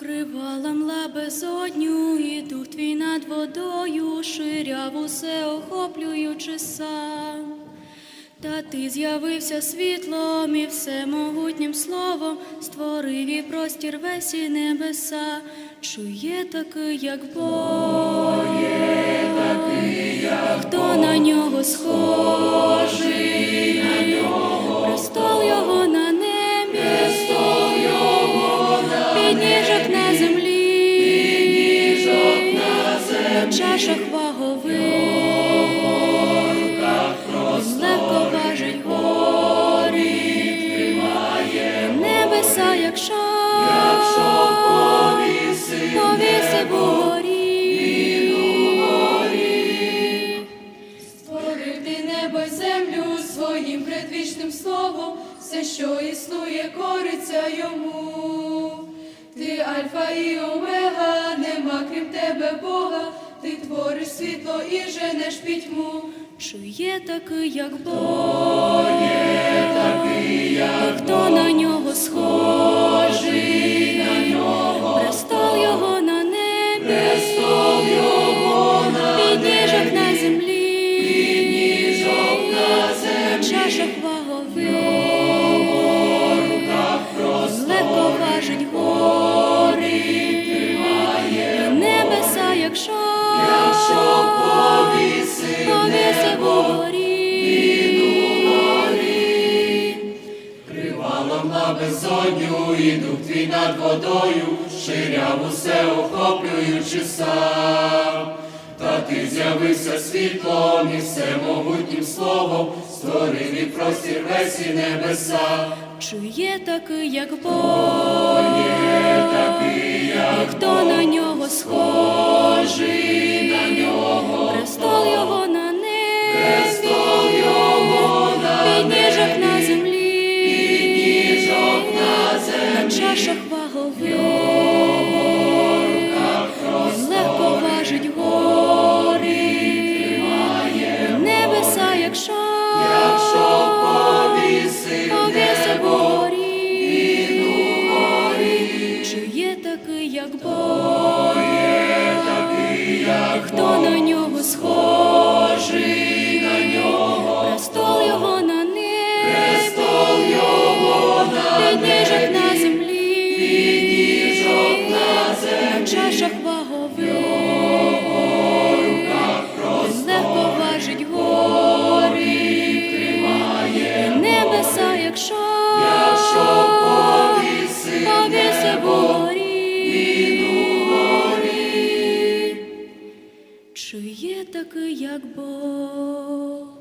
Вкривала мла безодню, і дух твій над водою, ширяв усе охоплюючи сам. Та ти з'явився світлом і всемогутнім словом, створив і простір весь і небеса, чує такий, як Бог, такий, як хто на нього схожий, чашах вагових. Легко важить горі, відкриває небеса, якщо, якщо повіси, повіси горі. Створив ти небо й землю своїм предвічним словом, все, що існує, кориться йому. Ти альфа і омега, нема крім тебе світло і женеш пітьму. Чує такий, як Бог, такий, як хто на нього схожий, на нього. престол його на небі, престол його на підніжок на землі, підніжок на землі, в чашах вагових, легко важить Мла безодню, і дух твій над водою, ширяв усе охоплюючи сам. Та ти з'явився світлом і всемогутнім словом, створив і простір весь і небеса. Чує такий, як Бог, є, такий, як хто на нього схожий, вагових, легко важить гори, небеса, якщо, якщо повіси, повіси горі, чує такий, як Бог, хто на нього схожий, на нього, престол його на небі, престол його на підніжок чашах вагових, легко важить гори, тримає небеса, якщо, повіси, горі, чує такий, як Бог.